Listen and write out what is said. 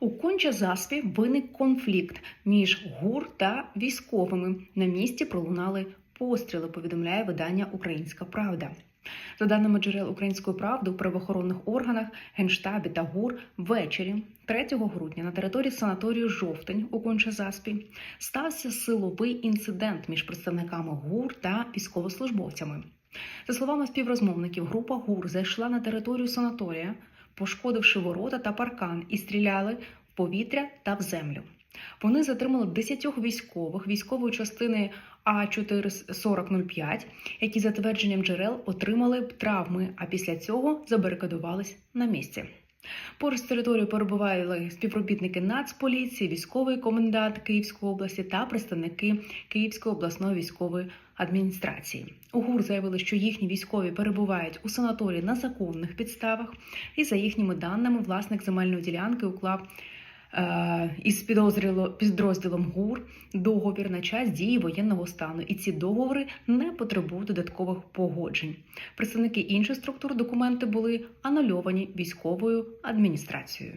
У Конча-Заспі виник конфлікт між ГУР та військовими. На місці пролунали постріли. Повідомляє видання Українська Правда. За даними джерел Української правди, у правоохоронних органах Генштабі та ГУР ввечері 3 грудня на території санаторію Жовтень у Конча-Заспі стався силовий інцидент між представниками ГУР та військовослужбовцями. За словами співрозмовників, група ГУР зайшла на територію санаторія, пошкодивши ворота та паркан, і стріляли в повітря та в землю. Вони затримали 10 військових військової частини А44005, які за твердженням джерел отримали травми, а після цього забарикадувались на місці. Поруч з територією перебували співробітники Нацполіції, військовий комендант Київської області та представники Київської обласної військової адміністрації. У ГУР заявили, що їхні військові перебувають у санаторії на законних підставах, і за їхніми даними, власник земельної ділянки уклав із підозріло- підрозділом ГУР договір на час дії воєнного стану, і ці договори не потребують додаткових погоджень. Представники інших структур документи були анульовані військовою адміністрацією.